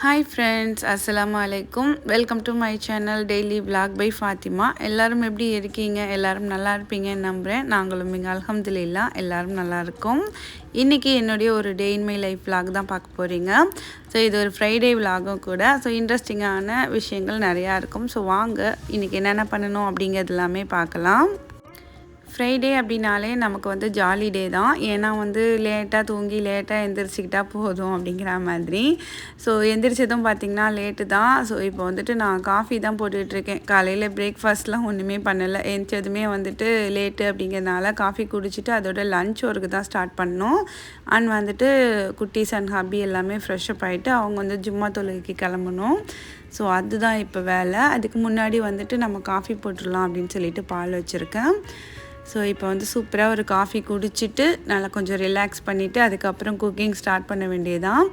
Hi friends அஸ்லாம் அலைக்கும் welcome to my channel daily vlog by Fathima எல்லோரும் எப்படி இருக்கீங்க? எல்லோரும் நல்லா இருப்பீங்கன்னு நம்புகிறேன் நாங்களும் இங்கே அல்ஹம்துலில்லா எல்லாரும் நல்லா இருக்கோம். இன்றைக்கி என்னுடைய ஒரு day in my life vlog தான் பார்க்க போகிறீங்க ஸோ இது ஒரு ஃப்ரைடே விலாகும் கூட. ஸோ இன்ட்ரெஸ்டிங்கான விஷயங்கள் நிறையா இருக்கும். ஸோ வாங்க இன்றைக்கி என்னென்ன பண்ணணும் அப்படிங்கிறது எல்லாமே பார்க்கலாம். ஃப்ரைடே அப்படின்னாலே நமக்கு வந்து ஜாலி டே தான். ஏன்னா வந்து லேட்டாக தூங்கி லேட்டாக எந்திரிச்சிக்கிட்டா போதும் அப்படிங்கிற மாதிரி. ஸோ எந்திரிச்சதும் பார்த்திங்கன்னா லேட்டு தான். ஸோ இப்போ வந்துட்டு நான் காஃபி தான் போட்டுட்ருக்கேன் காலையில் பிரேக்ஃபாஸ்ட்லாம் ஒன்றுமே பண்ணலை. எந்திரிச்சதுமே வந்துட்டு லேட்டு அப்படிங்கிறதுனால காஃபி குடிச்சிட்டு அதோட லஞ்ச் ஒர்க்கு தான் ஸ்டார்ட் பண்ணோம். அண்ட் வந்துட்டு குட்டீஸ் அண்ட் ஹாபி எல்லாமே ஃப்ரெஷ்அப் ஆகிட்டு அவங்க வந்து ஜும்மா தொழுகைக்கு கிளம்பணும். ஸோ அதுதான் இப்போ வேலை. அதுக்கு முன்னாடி வந்துட்டு நம்ம காஃபி போட்டுடலாம் அப்படின்னு சொல்லிட்டு பால் வச்சுருக்கேன். ஸோ இப்போ வந்து சூப்பராக ஒரு காஃபி குடிச்சிட்டு நல்லா கொஞ்சம் ரிலாக்ஸ் பண்ணிவிட்டு அதுக்கப்புறம் குக்கிங் ஸ்டார்ட் பண்ண வேண்டியதான்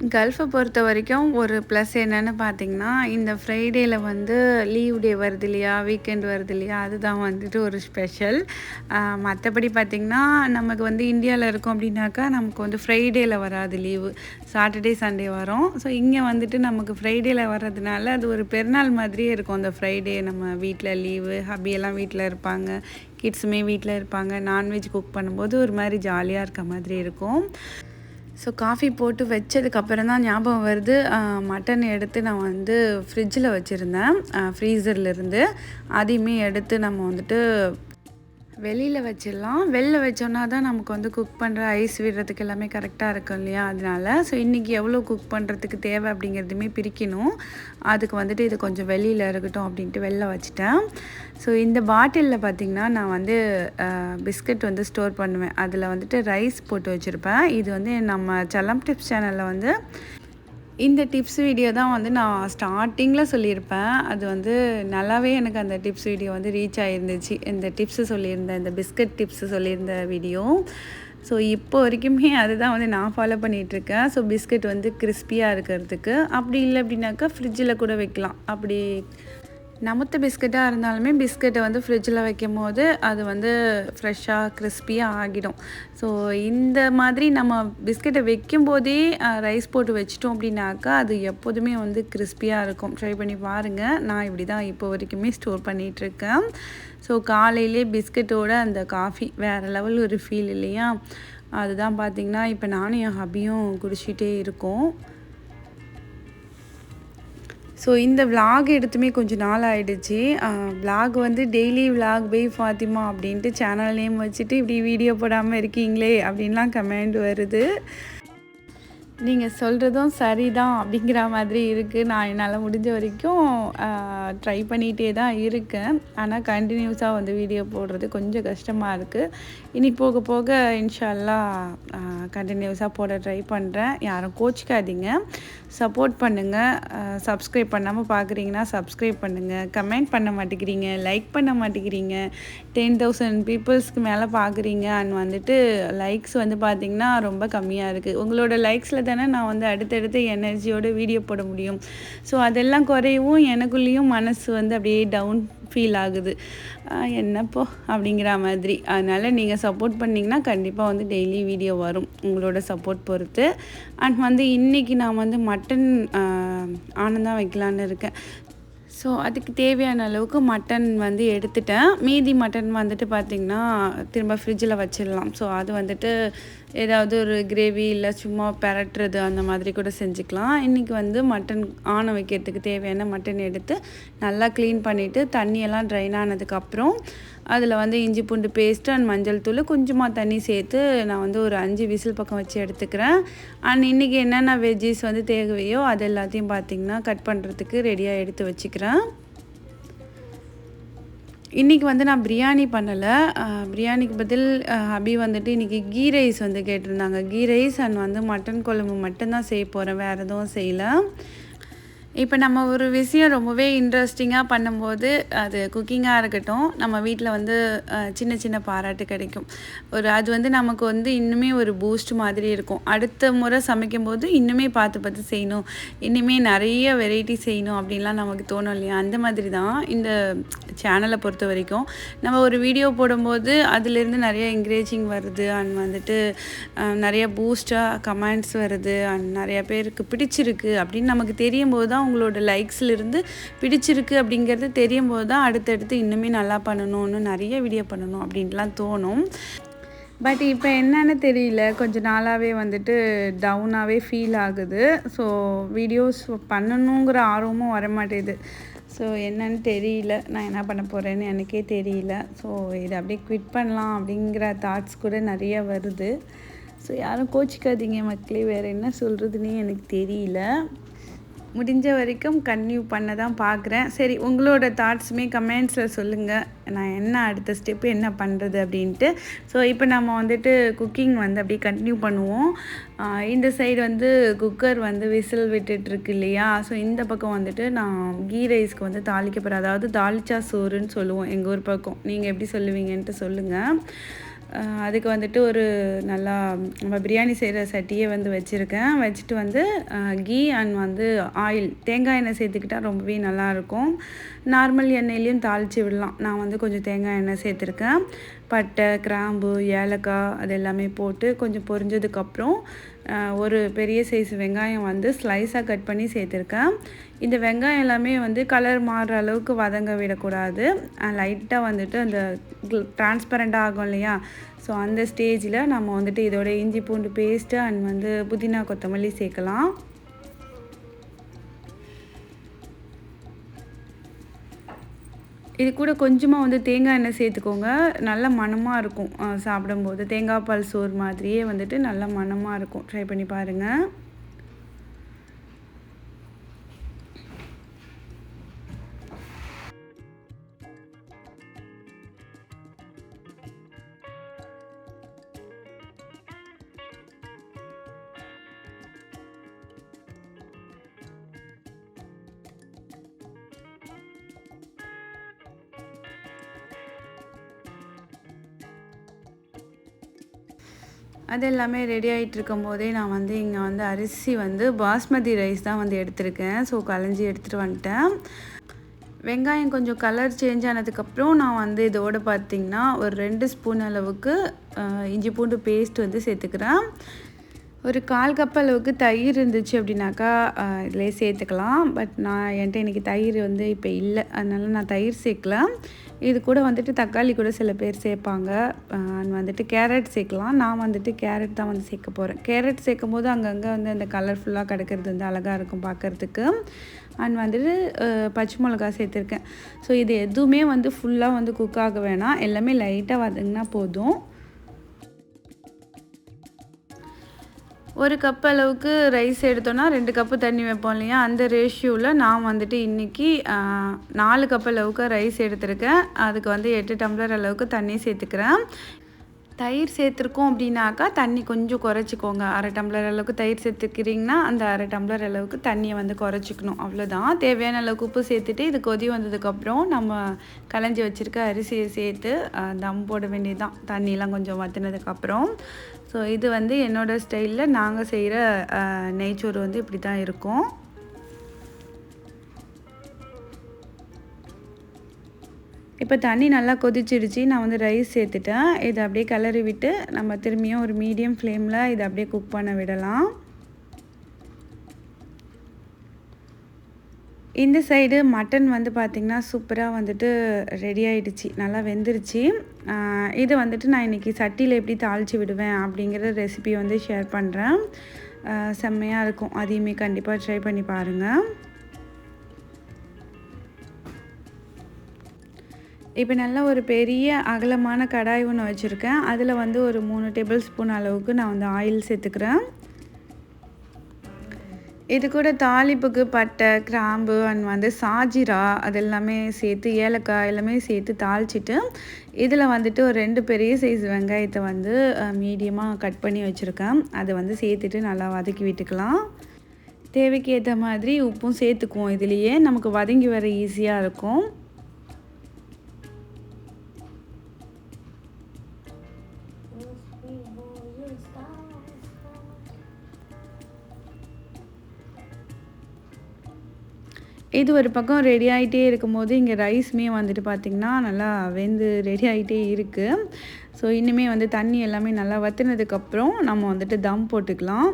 கல்ஃபை பொறுத்த வரைக்கும் ஒரு ப்ளஸ் என்னென்னு பார்த்தீங்கன்னா இந்த ஃப்ரைடேயில் வந்து லீவ் டே வருது இல்லையா? வீக்கெண்ட் வருது இல்லையா? அதுதான் வந்துட்டு ஒரு ஸ்பெஷல் மற்றபடி பார்த்திங்கன்னா நமக்கு வந்து இந்தியாவில் இருக்கோம் அப்படின்னாக்கா நமக்கு வந்து ஃப்ரைடேயில் வராது லீவு சாட்டர்டே சண்டே வரும். ஸோ இங்கே வந்துட்டு நமக்கு ஃப்ரைடேயில் வர்றதுனால அது ஒரு பெருநாள் மாதிரியே இருக்கும். அந்த ஃப்ரைடே நம்ம வீட்டில் லீவு ஹபியெல்லாம் வீட்டில் இருப்பாங்க. கிட்ஸுமே வீட்டில் இருப்பாங்க. நான்வெஜ் குக் பண்ணும்போது ஒரு மாதிரி ஜாலியாக இருக்க மாதிரி இருக்கும். ஸோ காஃபி போட்டு வச்சதுக்கப்புறம் தான் ஞாபகம் வருது. மட்டன் எடுத்து நான் வந்து ஃப்ரிட்ஜில் வச்சுருந்தேன். ஃப்ரீசர்லேருந்து அதையுமே எடுத்து நம்ம வந்துட்டு வெளியில் வச்சிடலாம். வெளில வச்சோன்னா தான் நமக்கு வந்து குக் பண்ணுற ஐஸ் விடுறதுக்கு எல்லாமே கரெக்டாக இருக்கும் இல்லையா? அதனால ஸோ இன்றைக்கி எவ்வளோ குக் பண்ணுறதுக்கு தேவை அப்படிங்கிறதுமே பிரிக்கணும். அதுக்கு வந்துட்டு இது கொஞ்சம் வெளியில் இருக்கட்டும் அப்படின்ட்டு வெளில வச்சுட்டேன். ஸோ இந்த பாட்டிலில் பார்த்திங்கன்னா நான் வந்து பிஸ்கட் வந்து ஸ்டோர் பண்ணுவேன். அதில் வந்துட்டு ரைஸ் போட்டு வச்சுருப்பேன். இது வந்து நம்ம சலம் டிப்ஸ் சேனலில் வந்து இந்த டிப்ஸ் வீடியோ தான் வந்து நான் ஸ்டார்டிங்கில் சொல்லியிருப்பேன். அது வந்து நல்லாவே எனக்கு அந்த டிப்ஸ் வீடியோ வந்து ரீச் ஆகிருந்துச்சு இந்த டிப்ஸு சொல்லியிருந்தேன் இந்த பிஸ்கட் டிப்ஸு சொல்லியிருந்த வீடியோ ஸோ இப்போ வரைக்குமே அதுதான் வந்து நான் ஃபாலோ பண்ணிகிட்ருக்கேன் ஸோ பிஸ்கட் வந்து கிறிஸ்பியாக இருக்கிறதுக்கு. அப்படி இல்லை அப்படின்னாக்கா ஃப்ரிட்ஜில் கூட வைக்கலாம். அப்படி நமுத்த பிஸ்கட்டாக இருந்தாலுமே பிஸ்கட்டை வந்து ஃப்ரிட்ஜில் வைக்கும் போது அது வந்து ஃப்ரெஷ்ஷாக கிறிஸ்பியாக ஆகிடும். ஸோ இந்த மாதிரி நம்ம பிஸ்கட்டை வைக்கும் போதே ரைஸ் போட்டு வச்சிட்டோம் அப்படின்னாக்கா அது எப்போதுமே வந்து கிறிஸ்பியாக இருக்கும். ட்ரை பண்ணி பாருங்கள் நான் இப்படி தான் இப்போ வரைக்குமே ஸ்டோர் பண்ணிகிட்ருக்கேன் ஸோ காலையிலே பிஸ்கட்டோட அந்த காஃபி வேறு லெவல் ஒரு ஃபீல் இல்லையா? அதுதான் பார்த்திங்கன்னா இப்போ நானும் என் ஹபியும் குடிச்சிட்டே இருக்கோம். ஸோ இந்த விலாக் எடுத்துமே கொஞ்சம் நாள் ஆகிடுச்சு விலாக் வந்து டெய்லி விலாக் பை ஃபாத்திமா அப்படின்ட்டு சேனல் நேம் வச்சுட்டு இப்படி வீடியோ போடாமல் இருக்கீங்களே அப்படின்லாம் கமெண்ட் வருது. நீங்கள் சொல்கிறதும் சரிதான் அப்படிங்கிற மாதிரி இருக்குது நான் என்னால் முடிஞ்ச வரைக்கும் ட்ரை பண்ணிகிட்டே தான் இருக்கேன். ஆனால் கண்டினியூஸாக வந்து வீடியோ போடுறது கொஞ்சம் கஷ்டமாக இருக்குது இனி போக போக இன்ஷால்லா கண்டினியூஸாக போட ட்ரை பண்ணுறேன் யாரும் கோச்சிக்காதீங்க. சப்போர்ட் பண்ணுங்கள் சப்ஸ்கிரைப் பண்ணாமல் பார்க்குறீங்கன்னா சப்ஸ்கிரைப் பண்ணுங்கள் கமெண்ட் பண்ண மாட்டேங்கிறீங்க. லைக் பண்ண மாட்டேங்கிறீங்க. டென் தௌசண்ட் பீப்புள்ஸ்க்கு மேலே பார்க்குறீங்க அண்ட் வந்துட்டு லைக்ஸ் வந்து பார்த்திங்கன்னா ரொம்ப கம்மியாக இருக்குது உங்களோட லைக்ஸில் தானே நான் வந்து அடுத்தடுத்து எனர்ஜியோட வீடியோ போட முடியும். ஸோ அதெல்லாம் குறையவும் எனக்குள்ளேயும் மனசு வந்து அப்படியே டவுன் ஃபீல் ஆகுது. என்னப்போ? அப்படிங்கிற மாதிரி. அதனால் நீங்கள் சப்போர்ட் பண்ணிங்கன்னா கண்டிப்பாக வந்து டெய்லி வீடியோ வரும் உங்களோட சப்போர்ட் பொறுத்து. அண்ட் வந்து இன்றைக்கி நான் வந்து மட்டன் ஆனந்தான் வைக்கலான்னு இருக்கேன். ஸோ அதுக்கு தேவையான அளவுக்கு மட்டன் வந்து எடுத்துட்டேன். மீதி மட்டன் வந்துட்டு பார்த்திங்கன்னா திரும்ப ஃப்ரிட்ஜில் வச்சிடலாம். ஸோ அது வந்துட்டு ஏதாவது ஒரு கிரேவி இல்லை சும்மா பெரட்டுறது அந்த மாதிரி கூட செஞ்சுக்கலாம். இன்றைக்கி வந்து மட்டன் ஆணை வைக்கிறதுக்கு தேவையான மட்டன் எடுத்து நல்லா க்ளீன் பண்ணிவிட்டு தண்ணியெல்லாம் ட்ரைன் ஆனதுக்கப்புறம் அதில் வந்து இஞ்சி பூண்டு பேஸ்ட்டு அண்ட் மஞ்சள் தூள் கொஞ்சமாக தண்ணி சேர்த்து நான் வந்து ஒரு அஞ்சு விசில் பக்கம் வச்சு எடுத்துக்கிறேன். அண்ட் இன்றைக்கி என்னென்ன வெஜ்ஜீஸ் வந்து தேவையோ அது எல்லாத்தையும் பார்த்திங்கன்னா கட் பண்ணுறதுக்கு ரெடியாக எடுத்து வச்சுக்கிறேன். இன்றைக்கி வந்து நான் பிரியாணி பண்ணலை. பிரியாணிக்கு பதில் ஹபி வந்துட்டு இன்றைக்கி கீ ரைஸ் வந்து கேட்டிருந்தாங்க. கீ ரைஸ் அண்ட் வந்து மட்டன் குழம்பு மட்டும்தான் செய்ய போகிறேன் வேறு எதுவும் செய்யலை. இப்போ நம்ம ஒரு விஷயம் ரொம்பவே இன்ட்ரெஸ்டிங்காக பண்ணும்போது அது குக்கிங்காக இருக்கட்டும் நம்ம வீட்டில் வந்து சின்ன சின்ன பாராட்டு கிடைக்கும். ஒரு அது வந்து நமக்கு வந்து இன்னுமே ஒரு பூஸ்ட் மாதிரி இருக்கும். அடுத்த முறை சமைக்கும்போது இன்னுமே பார்த்து பார்த்து செய்யணும். இன்னுமே நிறைய வெரைட்டி செய்யணும் அப்படின்லாம் நமக்கு தோணும் இல்லையா? அந்த மாதிரி தான் இந்த சேனலை பொறுத்த வரைக்கும். நம்ம ஒரு வீடியோ போடும்போது அதுலேருந்து நிறைய என்கரேஜிங் வருது அண்ட் வந்துட்டு நிறைய பூஸ்டாக கமெண்ட்ஸ் வருது அண்ட் நிறையா பேருக்கு பிடிச்சிருக்கு அப்படின்னு நமக்கு தெரியும் போது தான் உங்களோட லைக்ஸ்லேருந்து பிடிச்சிருக்கு அப்படிங்கிறது தெரியும் போது தான் அடுத்தடுத்து இன்னுமே நல்லா பண்ணணும்னு நிறைய வீடியோ பண்ணணும் அப்படின்ட்டுலாம் தோணும். பட் இப்போ என்னன்னு தெரியல. கொஞ்ச நாளாகவே வந்துட்டு டவுனாகவே ஃபீல் ஆகுது. ஸோ வீடியோஸ் பண்ணணுங்கிற ஆர்வமும் வரமாட்டேது. ஸோ என்னன்னு தெரியல. நான் என்ன பண்ண போகிறேன்னு எனக்கே தெரியல. ஸோ இதை அப்படியே குவிட் பண்ணலாம் அப்படிங்கிற தாட்ஸ் கூட நிறைய வருது. ஸோ யாரும் கோச்சிக்காதீங்க மக்களே. வேறு என்ன சொல்கிறதுனே எனக்கு தெரியல. முடிஞ்ச வரைக்கும் கன்டினியூ பண்ண தான் பார்க்குறேன். சரி உங்களோட தாட்ஸுமே கமெண்ட்ஸில் சொல்லுங்கள் நான் என்ன அடுத்த ஸ்டெப்பு என்ன பண்ணுறது அப்படின்ட்டு. ஸோ இப்போ நம்ம வந்துட்டு குக்கிங் வந்து அப்படியே கண்டினியூ பண்ணுவோம். இந்த சைடு வந்து குக்கர் வந்து விசில் விட்டுட்ருக்கு இல்லையா? ஸோ இந்த பக்கம் வந்துட்டு நான் கீ ரைஸ்க்கு வந்து தாளிக்க போகிறேன் அதாவது தாளிச்சா சோறுன்னு சொல்லுவோம் எங்கள் ஊர் பக்கம். நீங்கள் எப்படி சொல்லுவீங்கன்ட்டு சொல்லுங்கள் அதுக்கு வந்துட்டு ஒரு நல்லா நம்ம பிரியாணி செய்கிற சட்டியே வந்து வச்சுருக்கேன். வச்சுட்டு வந்து கீ அண்ட் வந்து ஆயில் தேங்காய் எண்ணெய் சேர்த்துக்கிட்டால் ரொம்பவே நல்லாயிருக்கும் நார்மல் எண்ணெயிலையும் தாளித்து விடலாம். நான் வந்து கொஞ்சம் தேங்காய் எண்ணெய் சேர்த்துருக்கேன். பட்டை கிராம்பு ஏலக்காய் அது எல்லாமே போட்டு கொஞ்சம் பொரிஞ்சதுக்கப்புறம் ஒரு பெரிய சைஸ் வெங்காயம் வந்து ஸ்லைஸாக கட் பண்ணி சேர்த்துருக்கேன். இந்த வெங்காயம் எல்லாமே வந்து கலர் மாறுற அளவுக்கு வதங்க விடக்கூடாது. லைட்டாக வந்துட்டு அந்த டிரான்ஸ்பரண்டாக ஆகும் இல்லையா? ஸோ அந்த ஸ்டேஜில் நம்ம வந்துட்டு இதோட இஞ்சி பூண்டு பேஸ்ட்டு அண்ட் வந்து புதினா கொத்தமல்லி சேர்க்கலாம். இது கூட கொஞ்சமாக வந்து தேங்காய் எண்ணெய் சேர்த்துக்கோங்க. நல்ல மணமாக இருக்கும் சாப்பிடும்போது. தேங்காய் பால் சோறு மாதிரியே வந்துட்டு நல்ல மணமாக இருக்கும். ட்ரை பண்ணி பாருங்கள் அது எல்லாமே ரெடி ஆகிட்டு இருக்கும் போதே நான் வந்து இங்கே வந்து அரிசி வந்து பாஸ்மதி ரைஸ் தான் வந்து எடுத்திருக்கேன். ஸோ களைஞ்சி எடுத்துகிட்டு வந்துட்டேன். வெங்காயம் கொஞ்சம் கலர் சேஞ்ச் ஆனதுக்கப்புறம் நான் வந்து இதோடு பார்த்திங்கன்னா ஒரு ரெண்டு ஸ்பூன் அளவுக்கு இஞ்சி பூண்டு பேஸ்ட் வந்து சேர்த்துக்கிறேன். ஒரு கால் கப் அளவுக்கு தயிர் இருந்துச்சு அப்படின்னாக்கா இதிலே சேர்த்துக்கலாம். பட் நான் என்கிட்ட இன்றைக்கி தயிர் வந்து இப்போ இல்லை. அதனால் நான் தயிர் சேர்க்கல. இது கூட வந்துட்டு தக்காளி கூட சில பேர் சேர்ப்பாங்க. வந்துட்டு கேரட் சேர்க்கலாம். நான் வந்துட்டு கேரட் தான் வந்து சேர்க்க போகிறேன் கேரட் சேர்க்கும் போது அங்கங்கே வந்து அந்த கலர்ஃபுல்லாக கிடக்கிறது வந்து அழகாக இருக்கும் பார்க்குறதுக்கு அண்ட் வந்துட்டு பச்சை மிளகா சேர்த்துருக்கேன். ஸோ இது எதுவுமே வந்து ஃபுல்லாக வந்து குக் ஆக வேணாம். எல்லாமே லைட்டாக வதங்கினா போதும். ஒரு கப் அளவுக்கு ரைஸ் எடுத்தோன்னா ரெண்டு கப்பு தண்ணி வைப்போம் இல்லையா? அந்த ரேஷியோவில் நான் வந்துட்டு இன்றைக்கி நாலு கப் அளவுக்கு ரைஸ் எடுத்திருக்கேன். அதுக்கு வந்து எட்டு டம்ளர் அளவுக்கு தண்ணி சேர்த்துக்கிறேன். தயிர் சேர்த்துருக்கோம் அப்படின்னாக்கா தண்ணி கொஞ்சம் குறைச்சிக்கோங்க. அரை டம்ளர் அளவுக்கு தயிர் சேர்த்துக்கிறீங்கன்னா அந்த அரை டம்ளர் அளவுக்கு தண்ணியை வந்து குறைச்சிக்கணும். அவ்வளோதான் தேவையான அளவுக்கு உப்பு சேர்த்துட்டு இது கொதி வந்ததுக்கப்புறம் நம்ம களைஞ்சி வச்சுருக்க அரிசியை சேர்த்து தம் போட வேண்டியதுதான். தண்ணியெலாம் கொஞ்சம் வற்றினதுக்கப்புறம் ஸோ இது வந்து என்னோடய ஸ்டைலில் நாங்கள் செய்கிற நெய்ச்சோறு வந்து இப்படி தான் இருக்கும். இப்போ தண்ணி நல்லா கொதிச்சிடுச்சு. நான் வந்து ரைஸ் சேர்த்துட்டேன். இதை அப்படியே கிளறி விட்டு நம்ம திரும்பியும் ஒரு மீடியம் ஃப்ளேமில் இதை அப்படியே குக் பண்ண விடலாம். இந்த சைடு மட்டன் வந்து பார்த்திங்கன்னா சூப்பராக வந்துட்டு ரெடி ஆயிடுச்சு நல்லா வெந்துருச்சு. இது வந்துட்டு நான் இன்றைக்கி சட்டியில் எப்படி தாளித்து விடுவேன் அப்படிங்கிற ரெசிபி வந்து ஷேர் பண்ணுறேன் செம்மையாக இருக்கும். அதையுமே கண்டிப்பாக ட்ரை பண்ணி பாருங்கள் இப்போ நல்லா ஒரு பெரிய அகலமான கடாய் ஒன்று வச்சுருக்கேன். அதில் வந்து ஒரு மூணு டேபிள் ஸ்பூன் அளவுக்கு நான் வந்து ஆயில் சேர்த்துக்கிறேன். இது கூட தாளிப்புக்கு பட்டை கிராம்பு அண்ட் வந்து சாஜிரா அது எல்லாமே சேர்த்து ஏலக்காய் எல்லாமே சேர்த்து தாளிச்சிட்டு இதில் வந்துட்டு ஒரு ரெண்டு பெரிய சைஸ் வெங்காயத்தை வந்து மீடியமாக கட் பண்ணி வச்சுருக்கேன். அதை வந்து சேர்த்துட்டு நல்லா வதக்கி விட்டுக்கலாம். தேவைக்கு ஏற்ற மாதிரி உப்பும் சேர்த்துக்குவோம். இதுலேயே நமக்கு வதங்கி வர ஈஸியாக இருக்கும். இது ஒரு பக்கம் ரெடி ஆகிட்டே இருக்கும்போது இங்கே ரைஸுமே வந்துட்டு பார்த்திங்கன்னா நல்லா வெந்து ரெடி ஆகிட்டே இருக்குது ஸோ இன்னுமே வந்து தண்ணி எல்லாமே நல்லா வத்தினதுக்கப்புறம் நம்ம வந்துட்டு தம் போட்டுக்கலாம்.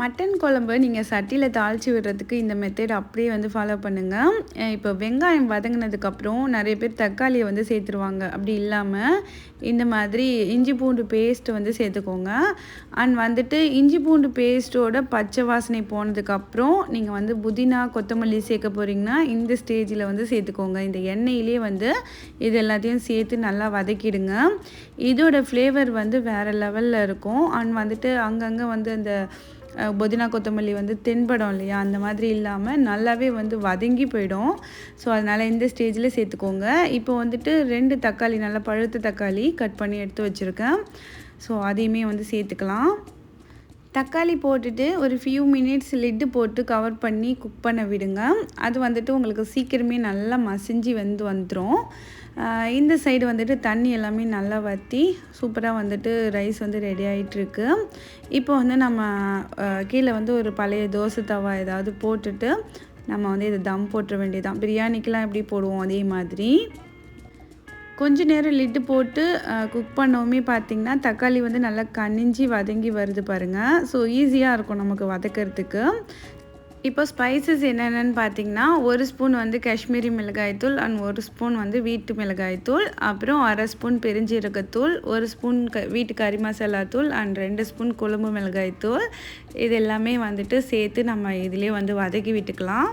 மட்டன் குழம்பு நீங்கள் சட்டியில் தாளித்து விடுறதுக்கு இந்த மெத்தட் அப்படியே வந்து ஃபாலோ பண்ணுங்கள் இப்போ வெங்காயம் வதங்கினதுக்கப்புறம் நிறைய பேர் தக்காளியை வந்து சேர்த்துருவாங்க. அப்படி இல்லாமல் இந்த மாதிரி இஞ்சி பூண்டு பேஸ்ட்டு வந்து சேர்த்துக்கோங்க. அண்ட் வந்துட்டு இஞ்சி பூண்டு பேஸ்ட்டோட பச்சை வாசனை போனதுக்கப்புறம் நீங்கள் வந்து புதினா கொத்தமல்லி சேர்க்க போகிறீங்கன்னா இந்த ஸ்டேஜில் வந்து சேர்த்துக்கோங்க. இந்த எண்ணெயிலே வந்து இது எல்லாத்தையும் சேர்த்து நல்லா வதக்கிடுங்க. இதோட ஃப்ளேவர் வந்து வேறு லெவலில் இருக்கும். அண்ட் வந்துட்டு அங்கங்கே வந்து அந்த புதினா கொத்தமல்லி வந்து தென்படும் இல்லையா? அந்த மாதிரி இல்லாமல் நல்லாவே வந்து வதங்கி போயிடும். ஸோ அதனால் இந்த ஸ்டேஜில் சேர்த்துக்கோங்க. இப்போ வந்துட்டு ரெண்டு தக்காளி நல்லா பழுத்த தக்காளி கட் பண்ணி எடுத்து வச்சுருக்கேன். ஸோ அதையுமே வந்து சேர்த்துக்கலாம். தக்காளி போட்டுட்டு ஒரு ஃபியூ மினிட்ஸ் லிட்டு போட்டு கவர் பண்ணி குக் பண்ண விடுங்க. அது வந்துட்டு உங்களுக்கு சீக்கிரமே நல்லா மசிஞ்சு வந்து வந்துடும் இந்த சைடு வந்துட்டு தண்ணி எல்லாமே நல்லா வற்றி சூப்பராக வந்துட்டு ரைஸ் வந்து ரெடி ஆகிட்டுருக்கு இப்போ வந்து நம்ம கீழே வந்து ஒரு பழைய தோசை தவா ஏதாவது போட்டுட்டு நம்ம வந்து இதை தம் போட்டுற வேண்டியதான் பிரியாணிக்கெலாம் எப்படி போடுவோம் அதே மாதிரி. கொஞ்ச நேரம் லிட்டு போட்டு குக் பண்ணவுமே பார்த்திங்கன்னா தக்காளி வந்து நல்லா கனிஞ்சி வதங்கி வருது பாருங்கள் ஸோ ஈஸியாக இருக்கும் நமக்கு வதக்கிறதுக்கு. இப்போ ஸ்பைசஸ் என்னென்னு பார்த்தீங்கன்னா ஒரு ஸ்பூன் வந்து காஷ்மீரி மிளகாய்த்தூள் அண்ட் ஒரு ஸ்பூன் வந்து வீட்டு மிளகாய்த்தூள் அப்புறம் அரை ஸ்பூன் பெருஞ்சீரகத்தூள் ஒரு ஸ்பூன் க வீட்டு கறி மசாலா தூள் அண்ட் ரெண்டு ஸ்பூன் குழம்பு மிளகாய்த்தூள் இது எல்லாமே வந்துட்டு சேர்த்து நம்ம இதிலே வந்து வதக்கி விட்டுக்கலாம்.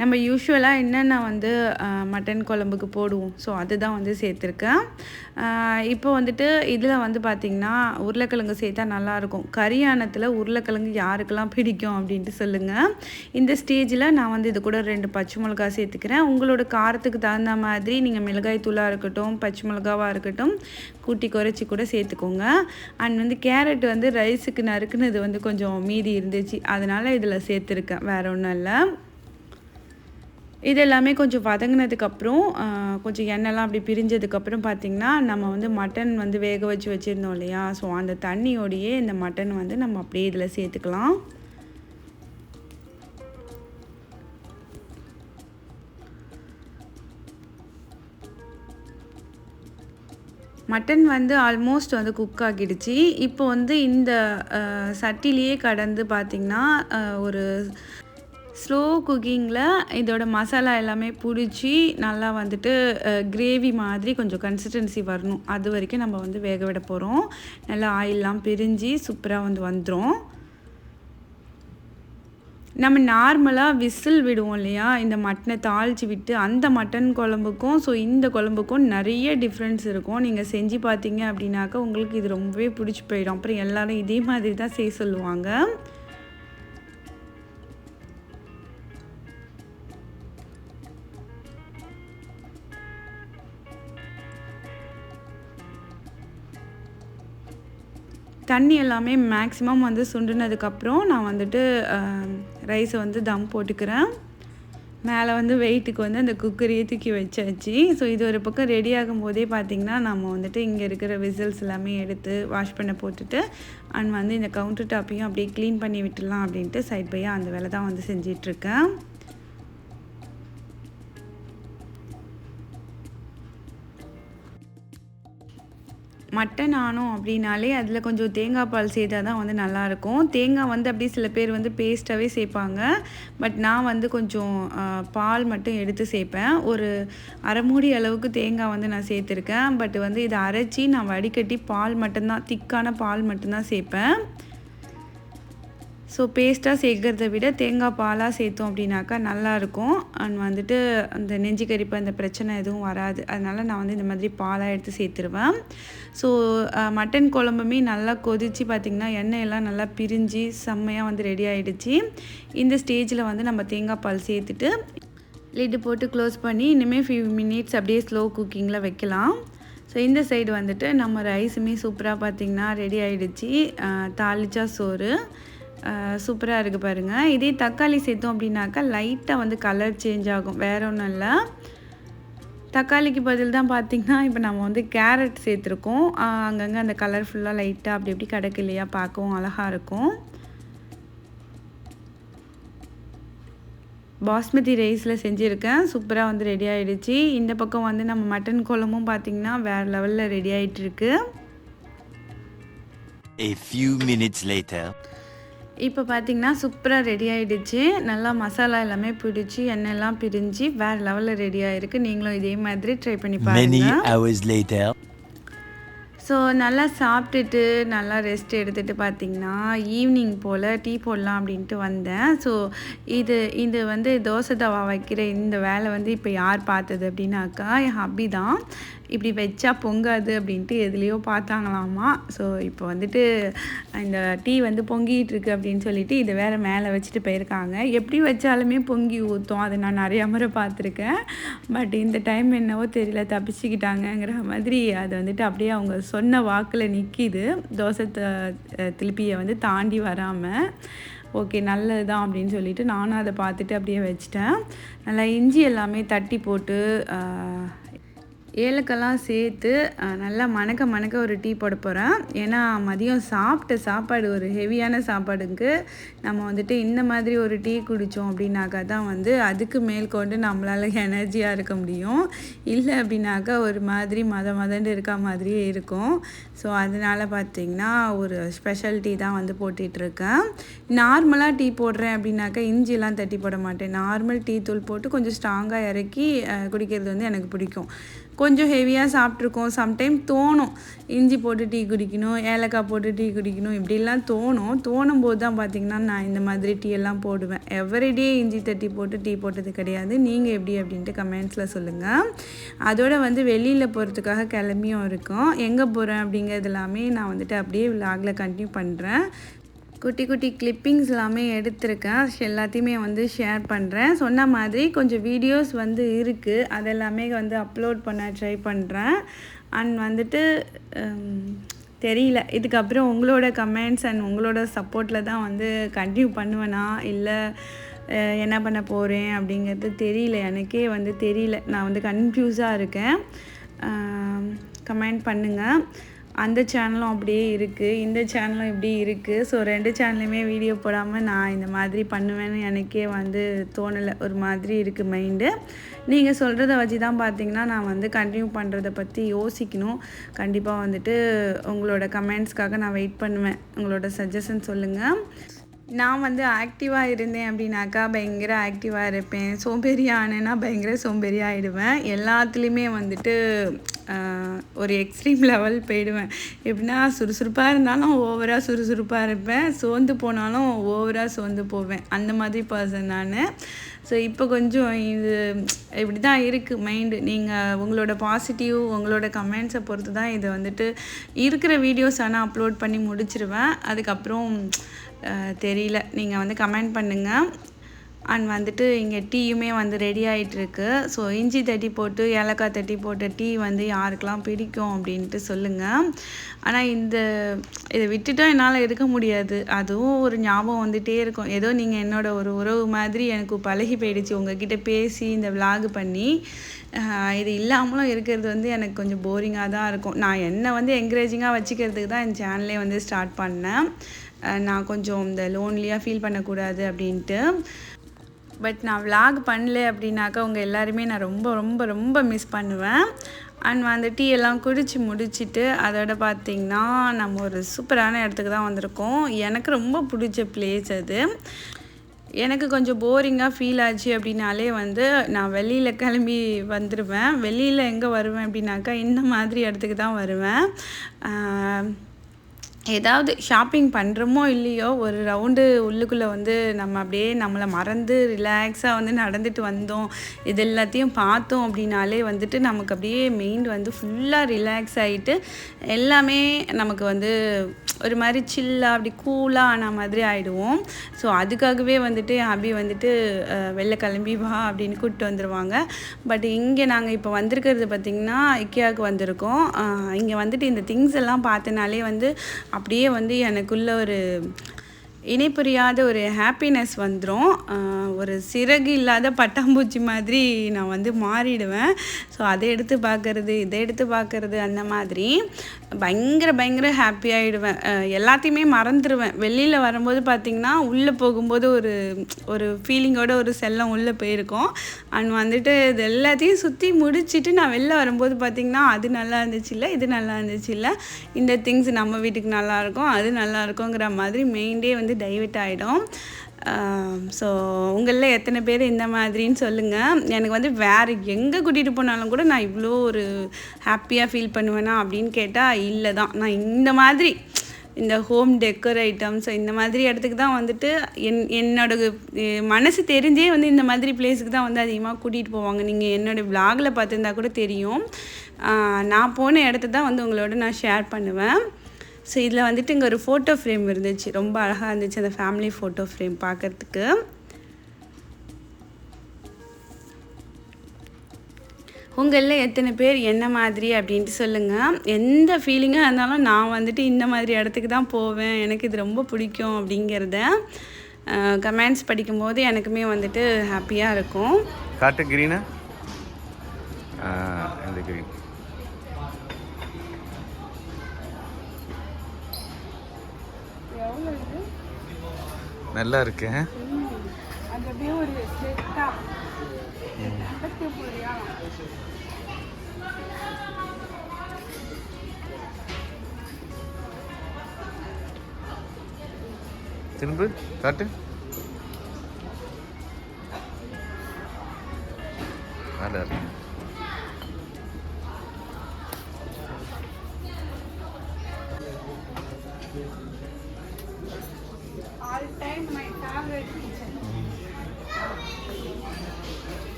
நம்ம யூஸ்வலாக என்னென்ன வந்து மட்டன் குழம்புக்கு போடுவோம். ஸோ அதுதான் வந்து சேர்த்துருக்கேன். இப்போ வந்துட்டு இதில் வந்து பார்த்திங்கன்னா உருளைக்கிழங்கு சேர்த்தா நல்லாயிருக்கும். கரியானத்தில் உருளைக்கிழங்கு யாருக்கெல்லாம் பிடிக்கும் அப்படின்ட்டு சொல்லுங்கள் இந்த ஸ்டேஜில் நான் வந்து இது கூட ரெண்டு பச்சை மிளகா சேர்த்துக்கிறேன். உங்களோட காரத்துக்கு தகுந்த மாதிரி நீங்கள் மிளகாய் தூளாக இருக்கட்டும் பச்சை மிளகாவாக இருக்கட்டும் கூட்டி குறைச்சி கூட சேர்த்துக்கோங்க. அண்ட் வந்து கேரட் வந்து ரைஸுக்கு நறுக்குன்னு இது வந்து கொஞ்சம் மீதி இருந்துச்சு. அதனால் இதில் சேர்த்துருக்கேன். வேறு ஒன்றும் இல்லை. இது எல்லாமே கொஞ்சம் வதங்கினதுக்கப்புறம் கொஞ்சம் எண்ணெய்லாம் அப்படி பிரிஞ்சதுக்கப்புறம் பார்த்திங்கன்னா நம்ம வந்து மட்டன் வந்து வேக வச்சு வச்சுருந்தோம் இல்லையா? ஸோ அந்த தண்ணியோடையே இந்த மட்டன் வந்து நம்ம அப்படியே இதில் சேர்த்துக்கலாம். மட்டன் வந்து ஆல்மோஸ்ட் வந்து குக் ஆகிடுச்சு. இப்போ வந்து இந்த சட்டிலேயே கடந்து பார்த்திங்கன்னா ஒரு ஸ்லோ குக்கிங்கில் இதோட மசாலா எல்லாமே பிடிச்சி நல்லா வந்துட்டு கிரேவி மாதிரி கொஞ்சம் கன்சிஸ்டன்சி வரணும். அது வரைக்கும் நம்ம வந்து வேக விட போகிறோம் நல்லா ஆயிலெலாம் பிரிஞ்சு சூப்பராக வந்து வந்துடும் நம்ம நார்மலாக விசில் விடுவோம் இல்லையா? இந்த மட்டனை தாளித்து விட்டு அந்த மட்டன் குழம்புக்கும் ஸோ இந்த குழம்புக்கும் நிறைய டிஃப்ரென்ஸ் இருக்கும். நீங்கள் செஞ்சு பார்த்தீங்க அப்படின்னாக்கா உங்களுக்கு இது ரொம்பவே பிடிச்சி போயிடும். அப்புறம் எல்லோரும் இதே மாதிரி தான் செய்ய சொல்லுவாங்க. தண்ணி எல்லாமே மேக்ஸிமம் வந்து சுண்டுனதுக்கப்புறம் நான் வந்துட்டு ரைஸை வந்து தம் போட்டுக்கிறேன். மேலே வந்து வெயிட்டுக்கு வந்து அந்த குக்கரையே தூக்கி வச்சாச்சு. ஸோ இது ஒரு பக்கம் ரெடி ஆகும் போதே பார்த்திங்கன்னா நம்ம வந்துட்டு இங்கே இருக்கிற விசில்ஸ் எல்லாமே எடுத்து வாஷ் பண்ண போட்டுட்டு அண்ட் வந்து இந்த கவுண்டர் டாப்பையும் அப்படியே க்ளீன் பண்ணி விட்டுடலாம் அப்படின்ட்டு சைட் பையாக அந்த வேலை தான் வந்து செஞ்சிட்ருக்கேன் மட்டன் ஆனோம் அப்படின்னாலே அதில் கொஞ்சம் தேங்காய் பால் சேர்த்தா தான் வந்து நல்லாயிருக்கும். தேங்காய் வந்து அப்படியே சில பேர் வந்து பேஸ்ட்டாகவே சேர்ப்பாங்க. பட் நான் வந்து கொஞ்சம் பால் மட்டும் எடுத்து சேர்ப்பேன். ஒரு அரை மூடி அளவுக்கு தேங்காய் வந்து நான் சேர்த்துருக்கேன். பட் வந்து இதை அரைச்சி நான் வடிகட்டி பால் மட்டும்தான் திக்கான பால் மட்டும்தான் சேர்ப்பேன். ஸோ பேஸ்ட்டாக சேர்க்கறத விட தேங்காய் பாலாக சேர்த்தோம் அப்படின்னாக்கா நல்லாயிருக்கும். அண்ட் வந்துட்டு அந்த நெஞ்சு கறிப்பு அந்த பிரச்சனை எதுவும் வராது. அதனால் நான் வந்து இந்த மாதிரி பாலாக எடுத்து சேர்த்துருவேன். ஸோ மட்டன் குழம்புமே நல்லா கொதித்து பார்த்திங்கன்னா எண்ணெயெல்லாம் நல்லா பிரிஞ்சு செம்மையாக வந்து ரெடி ஆகிடுச்சு இந்த ஸ்டேஜில் வந்து நம்ம தேங்காய் பால் சேர்த்துட்டு லிட்டு போட்டு க்ளோஸ் பண்ணி இனிமேல் ஃபிவ் மினிட்ஸ் அப்படியே ஸ்லோ குக்கிங்கில் வைக்கலாம். ஸோ இந்த சைடு வந்துட்டு நம்ம ரைஸுமே சூப்பராக பார்த்திங்கன்னா ரெடி ஆகிடுச்சு தாளிச்சா சோறு. சூப்பராக இருக்குது பாருங்கள் இதே தக்காளி சேர்த்தோம் அப்படின்னாக்கா லைட்டாக வந்து கலர் சேஞ்ச் ஆகும். வேற ஒன்றும் இல்லை. தக்காளிக்கு பதில் தான் பார்த்திங்கன்னா இப்போ நம்ம வந்து கேரட் சேர்த்துருக்கோம். அங்கங்கே அந்த கலர் ஃபுல்லாக லைட்டாக அப்படி இப்படி கிடக்கு இல்லையா? பார்க்கவும் அழகாக இருக்கும். பாஸ்மதி ரைஸில் செஞ்சுருக்கேன். சூப்பராக வந்து ரெடி ஆகிடுச்சு இந்த பக்கம் வந்து நம்ம மட்டன் குழம்பும் பார்த்திங்கன்னா வேறு லெவலில் ரெடி ஆகிட்டுருக்கு A few minutes later. இப்போ பார்த்தீங்கன்னா சூப்பராக ரெடி ஆகிடுச்சு நல்லா மசாலா எல்லாமே பிடிச்சி எண்ணெய்லாம் பிரிஞ்சு வேறு லெவலில் ரெடி ஆகிருக்கு நீங்களும் இதே மாதிரி ட்ரை பண்ணி later. ஸோ நல்லா சாப்பிட்டுட்டு நல்லா ரெஸ்ட் எடுத்துகிட்டு பார்த்தீங்கன்னா ஈவினிங் போல் டீ போடலாம் அப்படின்ட்டு வந்தேன். ஸோ இது இது வந்து தோசை தவா வைக்கிற இந்த வேலை வந்து இப்போ யார் பார்த்தது அப்படின்னாக்கா என் ஹப்பி தான். இப்படி வச்சா பொங்காது அப்படின்ட்டு எதுலேயோ பார்த்தாங்களாமா. ஸோ இப்போ வந்துட்டு இந்த டீ வந்து பொங்கிட்டு இருக்கு அப்படின்னு சொல்லிட்டு இதை வேறு மேலே வச்சுட்டு போயிருக்காங்க. எப்படி வச்சாலுமே பொங்கி ஊற்றும் அதை நான் நிறையா முறை பார்த்துருக்கேன். பட் இந்த டைம் என்னவோ தெரியல. தப்பிச்சுக்கிட்டாங்கங்கிற மாதிரி அது வந்துட்டு அப்படியே அவங்க சொன்ன வாக்கில் நிற்கிது தோசை த- திருப்பியை வந்து தாண்டி வராமல் ஓகே நல்லது தான் அப்படின்னு சொல்லிட்டு நானும் அதை பார்த்துட்டு அப்படியே வச்சிட்டேன். நல்லா இஞ்சி எல்லாமே தட்டி போட்டு ஏலக்கெல்லாம் சேர்த்து நல்லா மணக்க மணக்க ஒரு டீ போட போகிறேன் ஏன்னா மதியம் சாப்பிட்ட சாப்பாடு ஒரு ஹெவியான சாப்பாடுக்கு நம்ம வந்துட்டு இந்த மாதிரி ஒரு டீ குடித்தோம் அப்படின்னாக்கா தான் வந்து அதுக்கு மேற்கொண்டு நம்மளால் எனர்ஜியாக இருக்க முடியும். இல்லை அப்படின்னாக்கா ஒரு மாதிரி மத மதன்னு இருக்க மாதிரியே இருக்கும். ஸோ அதனால் பார்த்தீங்கன்னா ஒரு ஸ்பெஷல் டீ தான் வந்து போட்டுட்ருக்கேன் நார்மலாக டீ போடுறேன் அப்படின்னாக்கா இஞ்சிலாம் தட்டி போட மாட்டேன். நார்மல் டீ தூள் போட்டு கொஞ்சம் ஸ்ட்ராங்காக இறக்கி குடிக்கிறது வந்து எனக்கு பிடிக்கும். கொஞ்சம் ஹெவியாக சாப்பிட்ருக்கோம் சம்டைம் தோணும். இஞ்சி போட்டு டீ குடிக்கணும் ஏலக்காய் போட்டு டீ குடிக்கணும் இப்படிலாம் தோணும். தோணும் போது தான் பார்த்திங்கன்னா நான் இந்த மாதிரி டீ எல்லாம் போடுவேன். எவ்ரிடே இஞ்சி தட்டி போட்டு டீ போட்டது கிடையாது. நீங்கள் எப்படி அப்படின்ட்டு கமெண்ட்ஸில் சொல்லுங்கள் அதோட வந்து வெளியில் போகிறதுக்காக கிளம்பியும் இருக்கும். எங்கே போகிறேன் அப்படிங்கிறது எல்லாமே நான் வந்துட்டு அப்படியே விலாகில் கண்டினியூ பண்ணுறேன் குட்டி குட்டி கிளிப்பிங்ஸ் எல்லாமே எடுத்திருக்கேன். எல்லாத்தையுமே வந்து ஷேர் பண்ணுறேன் சொன்ன மாதிரி கொஞ்சம் வீடியோஸ் வந்து இருக்குது அதெல்லாமே வந்து அப்லோட் பண்ண ட்ரை பண்ணுறேன் அண்ட் வந்துட்டு தெரியல. இதுக்கப்புறம் உங்களோட கமெண்ட்ஸ் அண்ட் உங்களோட சப்போர்ட்டில் தான் வந்து கண்டினியூ பண்ணுவேனா? இல்லை என்ன பண்ண போகிறேன் அப்படிங்கிறது தெரியல. எனக்கே வந்து தெரியல. நான் வந்து கன்ஃபியூஸாக இருக்கேன். கமெண்ட் பண்ணுங்கள் அந்த சேனலும் அப்படியே இருக்குது இந்த சேனலும் இப்படி இருக்குது ஸோ ரெண்டு சேனலுமே வீடியோ போடாமல் நான் இந்த மாதிரி பண்ணுவேன்னு எனக்கே வந்து தோணலை. ஒரு மாதிரி இருக்குது மைண்டு நீங்கள் சொல்கிறத வச்சு தான் பார்த்தீங்கன்னா நான் வந்து கண்டினியூ பண்ணுறத பற்றி யோசிக்கணும். கண்டிப்பாக வந்துட்டு உங்களோட கமெண்ட்ஸ்க்காக நான் வெயிட் பண்ணுவேன். உங்களோட சஜஷன் சொல்லுங்கள் நான் வந்து ஆக்டிவாக இருந்தேன் அப்படின்னாக்கா பயங்கர ஆக்டிவாக இருப்பேன். சோம்பேறி ஆனேன்னா பயங்கர சோம்பேறி ஆகிடுவேன் எல்லாத்துலேயுமே வந்துட்டு ஒரு எக்ஸ்ட்ரீம் லெவல் போயிடுவேன். எப்படின்னா சுறுசுறுப்பாக இருந்தாலும் ஓவராக சுறுசுறுப்பாக இருப்பேன். சோர்ந்து போனாலும் ஓவராக சோர்ந்து போவேன். அந்த மாதிரி பர்சன் நான். ஸோ இப்போ கொஞ்சம் இது இப்படி தான் இருக்குது மைண்டு நீங்கள் உங்களோட பாசிட்டிவ் உங்களோட கமெண்ட்ஸை பொறுத்து தான் இதை வந்துட்டு இருக்கிற வீடியோஸ் ஆனால் அப்லோட் பண்ணி முடிச்சிருவேன். அதுக்கப்புறம் தெரியல. நீங்கள் வந்து கமெண்ட் பண்ணுங்கள் அண்ட் வந்துட்டு இங்கே டீயுமே வந்து ரெடி ஆகிட்டுருக்கு ஸோ இஞ்சி தட்டி போட்டு ஏலக்காய் தட்டி போட்ட டீ வந்து யாருக்கெல்லாம் பிடிக்கும் அப்படின்ட்டு சொல்லுங்கள் ஆனால் இந்த இதை விட்டுட்டா என்னால் இருக்க முடியாது. அதுவும் ஒரு ஞாபகம் வந்துகிட்டே இருக்கும். ஏதோ நீங்கள் என்னோடய ஒரு உறவு மாதிரி எனக்கு பழகி போயிடுச்சு. உங்ககிட்ட பேசி இந்த விலாகு பண்ணி. இது இல்லாமலும் இருக்கிறது வந்து எனக்கு கொஞ்சம் போரிங்காக தான் இருக்கும். நான் என்னை வந்து என்கரேஜிங்காக வச்சுக்கிறதுக்கு தான் என் சேனலே வந்து ஸ்டார்ட் பண்ணேன். நான் கொஞ்சம் இந்த லோன்லியாக ஃபீல் பண்ணக்கூடாது அப்படின்ட்டு. பட் நான் விலாக் பண்ணல அப்படின்னாக்கா உங்கள் எல்லாருமே நான் ரொம்ப ரொம்ப ரொம்ப மிஸ் பண்ணுவேன். அண்ட் அந்த டீ எல்லாம் குடித்து முடிச்சுட்டு அதோட பார்த்திங்கன்னா நம்ம ஒரு சூப்பரான இடத்துக்கு தான் வந்திருக்கோம். எனக்கு ரொம்ப பிடிச்ச பிளேஸ் அது. எனக்கு கொஞ்சம் போரிங்காக ஃபீல் ஆச்சு அப்படின்னாலே வந்து நான் வெளியில் கிளம்பி வந்துடுவேன் வெளியில் எங்கே வருவேன் அப்படின்னாக்கா இந்த மாதிரி இடத்துக்கு தான் வருவேன். ஏதாவது ஷாப்பிங் பண்ணுறோமோ இல்லையோ ஒரு ரவுண்டு உள்ளுக்குள்ளே வந்து நம்ம அப்படியே நம்மளை மறந்து ரிலாக்ஸாக வந்து நடந்துட்டு வந்தோம். இது எல்லாத்தையும் பார்த்தோம் அப்படின்னாலே வந்துட்டு நமக்கு அப்படியே மெயின் வந்து ஃபுல்லாக ரிலாக்ஸ் ஆகிட்டு எல்லாமே நமக்கு வந்து ஒரு மாதிரி சில்லாக அப்படி கூலாக ஆன மாதிரி ஆகிடுவோம் ஸோ அதுக்காகவே வந்துட்டு அபி வந்துட்டு வெளில கிளம்பி வா அப்படின்னு கூப்பிட்டு வந்துடுவாங்க பட் இங்கே நாங்கள் இப்போ வந்திருக்கிறது பார்த்திங்கன்னா இக்கியாவுக்கு வந்திருக்கோம். இங்கே வந்துட்டு இந்த திங்ஸ் எல்லாம் பார்த்தனாலே வந்து அப்படியே வந்து எனக்குள்ள ஒரு இணைப்புரியாத ஒரு ஹாப்பினஸ் வந்துடும் ஒரு சிறகு இல்லாத பட்டாம்பூச்சி மாதிரி நான் வந்து மாறிடுவேன். ஸோ அதை எடுத்து பார்க்குறது இதை எடுத்து பார்க்குறது அந்த மாதிரி பயங்கர பயங்கர ஹாப்பி ஆகிடுவேன் எல்லாத்தையுமே மறந்துடுவேன் வெளியில் வரும்போது பார்த்திங்கன்னா உள்ளே போகும்போது ஒரு ஒரு ஃபீலிங்கோட ஒரு செல்லம் உள்ளே போயிருக்கோம். அண்ட் வந்துட்டு இது எல்லாத்தையும் சுற்றி முடிச்சுட்டு நான் வெளில வரும்போது பார்த்திங்கன்னா அது நல்லா இருந்துச்சு இல்லை இது நல்லா இருந்துச்சு இல்லை இந்த திங்ஸ் நம்ம வீட்டுக்கு நல்லா இருக்கும் அது நல்லா இருக்குங்கிற மாதிரி மெயின்டே வந்து வந்து டைவெர்ட் ஆகிடும் ஸோ உங்களில் எத்தனை பேர் இந்த மாதிரின்னு சொல்லுங்கள் எனக்கு வந்து வேறு எங்கே கூட்டிகிட்டு போனாலும் கூட நான் இவ்வளோ ஒரு ஹாப்பியாக ஃபீல் பண்ணுவேனா அப்படின்னு கேட்டால் இல்லை தான். நான் இந்த மாதிரி இந்த ஹோம் டெக்கர் ஐட்டம்ஸ் இந்த மாதிரி இடத்துக்கு தான் வந்துட்டு என் என்னோட மனசு தெரிஞ்சே வந்து இந்த மாதிரி பிளேஸுக்கு தான் வந்து அதிகமாக கூட்டிகிட்டு போவாங்க. நீங்கள் என்னோடய விலாகில் பார்த்துருந்தா கூட தெரியும். நான் போன இடத்த தான் வந்து உங்களோட நான் ஷேர் பண்ணுவேன். ஸோ இதில் வந்துட்டு இங்கே ஒரு ஃபோட்டோ ஃப்ரேம் இருந்துச்சு. ரொம்ப அழகாக இருந்துச்சு அந்த ஃபேமிலி ஃபோட்டோ ஃப்ரேம் பார்க்குறதுக்கு. உங்களில் எத்தனை பேர் என்ன மாதிரி அப்படின்ட்டு சொல்லுங்கள் எந்த ஃபீலிங்காக இருந்தாலும் நான் வந்துட்டு இந்த மாதிரி இடத்துக்கு தான் போவேன். எனக்கு இது ரொம்ப பிடிக்கும் அப்படிங்கிறத கமெண்ட்ஸ் படிக்கும்போது எனக்குமே வந்துட்டு ஹாப்பியாக இருக்கும். காட்டு கிரீனா இந்த கிரீன் நல்லா இருக்கு அது திரும்ப காட்டு. நல்லா இருக்கு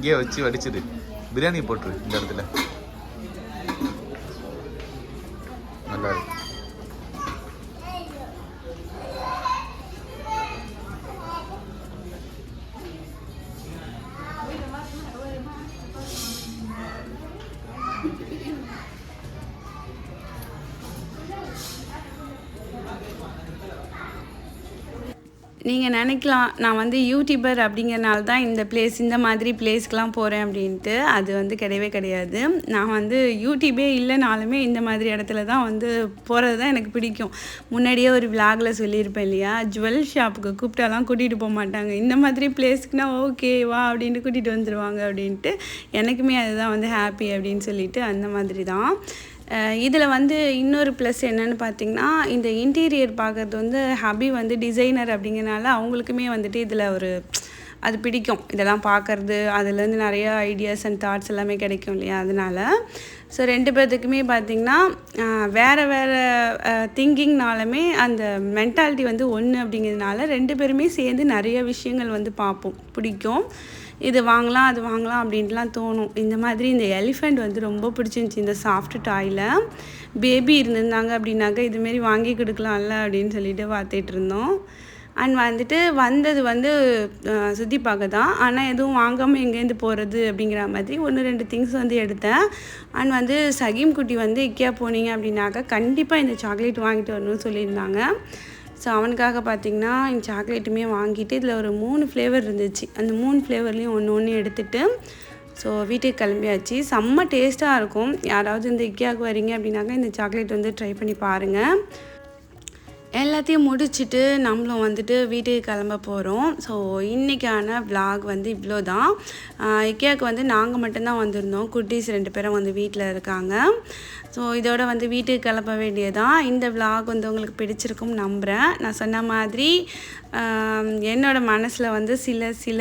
இங்கேயே வச்சு வடிச்சிடு. பிரியாணி போட்டுரு இந்த இடத்துல. நீங்கள் நினைக்கலாம் நான் வந்து யூடியூபர் அப்படிங்கிறனால தான் இந்த பிளேஸ் இந்த மாதிரி பிளேஸ்க்கெலாம் போகிறேன் அப்படின்ட்டு. அது வந்து கிடையவே கிடையாது. நான் வந்து யூடியூபே இல்லைனாலுமே இந்த மாதிரி இடத்துல தான் வந்து போகிறது தான் எனக்கு பிடிக்கும். முன்னாடியே ஒரு விலாகில் சொல்லியிருப்பேன் இல்லையா? ஜுவல் ஷாப்புக்கு கூப்பிட்டாலாம் கூட்டிகிட்டு போக மாட்டாங்க. இந்த மாதிரி பிளேஸ்க்குனா ஓகே வா அப்படின்ட்டு கூட்டிகிட்டு வந்துடுவாங்க அப்படின்ட்டு. எனக்குமே அதுதான் வந்து ஹாப்பி அப்படின்னு சொல்லிட்டு அந்த மாதிரி தான். இதில் வந்து இன்னொரு ப்ளஸ் என்னென்னு பார்த்தீங்கன்னா இந்த இன்டீரியர் பார்க்குறது வந்து ஹபி வந்து டிசைனர் அப்படிங்கிறனால அவங்களுக்குமே வந்துட்டு இதில் ஒரு அது பிடிக்கும். இதெல்லாம் பார்க்கறது அதுலேருந்து நிறைய ஐடியாஸ் அண்ட் தாட்ஸ் எல்லாமே கிடைக்கும் இல்லையா? அதனால ஸோ ரெண்டு பேர்த்துக்குமே பார்த்திங்கன்னா வேறு வேறு திங்கிங்னாலுமே அந்த மென்டாலிட்டி வந்து ஒன்று அப்படிங்கிறதுனால ரெண்டு பேருமே சேர்ந்து நிறைய விஷயங்கள் வந்து பார்ப்போம் பிடிக்கும். இது வாங்கலாம் அது வாங்கலாம் அப்படின்ட்டுலாம் தோணும். இந்த மாதிரி இந்த எலிஃபெண்ட் வந்து ரொம்ப பிடிச்சிருந்துச்சி இந்த சாஃப்ட் டாயில் பேபி இருந்திருந்தாங்க அப்படின்னாக்கா இதுமாரி வாங்கி கொடுக்கலாம்ல அப்படின்னு சொல்லிட்டு பார்த்துட்டு இருந்தோம். அண்ட் வந்துட்டு வந்தது வந்து சுற்றி பார்க்க தான் ஆனால் எதுவும் வாங்காமல் எங்கேருந்து போகிறது அப்படிங்கிற மாதிரி ஒன்று ரெண்டு திங்ஸ் வந்து எடுத்தேன். அண்ட் வந்து சகீம் குட்டி வந்து இக்கியா போனீங்க அப்படின்னாக்கா கண்டிப்பாக இந்த சாக்லேட் வாங்கிட்டு வரணும்னு சொல்லியிருந்தாங்க. ஸோ அவனுக்காக பார்த்தீங்கன்னா இந்த சாக்லேட்டுமே வாங்கிட்டு இதில் ஒரு மூணு ஃப்ளேவர் இருந்துச்சு. அந்த மூணு ஃப்ளேவர்லேயும் ஒன்று ஒன்று எடுத்துகிட்டு ஸோ வீட்டுக்கு கிளம்பியாச்சு. செம்ம டேஸ்ட்டாக இருக்கும். யாராவது இந்த இக்கியாவுக்கு வரீங்க அப்படின்னாக்கா இந்த சாக்லேட் வந்து ட்ரை பண்ணி பாருங்கள் எல்லாத்தையும் முடிச்சுட்டு நம்மளும் வந்துட்டு வீட்டுக்கு கிளம்ப போகிறோம் ஸோ இன்றைக்கான விலாக் வந்து இவ்வளோ தான் இக்கியாவுக்கு வந்து நாங்கள் மட்டும்தான் வந்திருந்தோம். குட்டீஸ் ரெண்டு பேரும் வந்து வீட்டில் இருக்காங்க. ஸோ இதோட வந்து வீட்டுக்கு கிளம்ப வேண்டியதான் இந்த விலாக் வந்து உங்களுக்கு பிடிச்சிருக்கும் நம்புகிறேன் நான் சொன்ன மாதிரி என்னோடய என்னோட மனசில் வந்து சில சில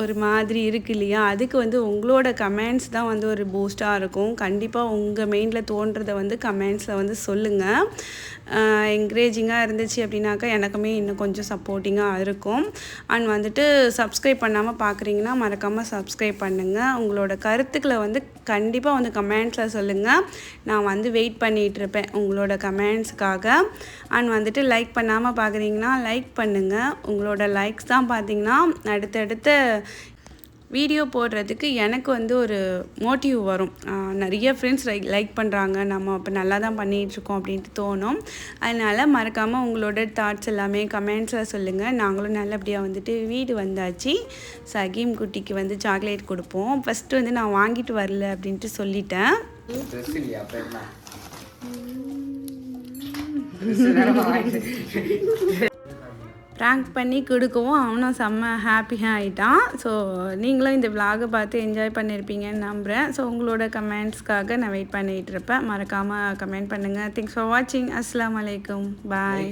ஒரு மாதிரி இருக்கு இல்லையா? அதுக்கு வந்து உங்களோட கமெண்ட்ஸ் தான் வந்து ஒரு பூஸ்ட்டாக இருக்கும். கண்டிப்பாக உங்கள் மெயினில் தோன்றதை வந்து கமெண்ட்ஸில் வந்து சொல்லுங்கள் என்கரேஜிங்காக இருந்துச்சு அப்படின்னாக்கா எனக்குமே இன்னும் கொஞ்சம் சப்போர்ட்டிங்காக இருக்கும். அண்ட் வந்துட்டு சப்ஸ்கிரைப் பண்ணாமல் பார்க்குறீங்கன்னா மறக்காமல் சப்ஸ்கிரைப் பண்ணுங்கள் உங்களோட கருத்துக்களை வந்து கண்டிப்பாக வந்து கமெண்ட்ஸில் சொல்லுங்கள் நான் வந்து வெயிட் பண்ணிகிட்ருப்பேன் உங்களோட கமெண்ட்ஸுக்காக அண்ட் வந்துட்டு லைக் பண்ணாமல் பார்க்குறீங்கன்னா லைக் பண்ணுங்கள் உங்களோட லைக்ஸ் தான் பார்த்தீங்கன்னா அடுத்தடுத்த வீடியோ போடுறதுக்கு எனக்கு வந்து ஒரு மோட்டிவ் வரும். நிறைய ஃப்ரெண்ட்ஸ் லைக் லைக் பண்ணுறாங்க நம்ம இப்போ நல்லா தான் பண்ணிகிட்ருக்கோம் அப்படின்ட்டு தோணும். அதனால் மறக்காமல் உங்களோட தாட்ஸ் எல்லாமே கமெண்ட்ஸில் சொல்லுங்கள் நாங்களும் நல்லபடியாக வந்துட்டு வீடு வந்தாச்சு. சகீம் குட்டிக்கு வந்து சாக்லேட் கொடுப்போம். ஃபஸ்ட்டு வந்து நான் வாங்கிட்டு வரல அப்படின்ட்டு சொல்லிட்டேன். ட்ரெஸ் ப்ராங்க் பண்ணி கொடுக்கவும் அவனும் செம்ம ஹாப்பியாக ஆகிட்டான் ஸோ நீங்களும் இந்த விலாகை பார்த்து என்ஜாய் பண்ணியிருப்பீங்கன்னு நம்புகிறேன் ஸோ உங்களோட கமெண்ட்ஸ்க்காக நான் வெயிட் பண்ணிகிட்டு இருப்பேன். மறக்காமல் கமெண்ட் பண்ணுங்கள் தேங்க்ஸ் ஃபார் வாட்சிங் அஸ்லாம் அலைக்கும் பாய்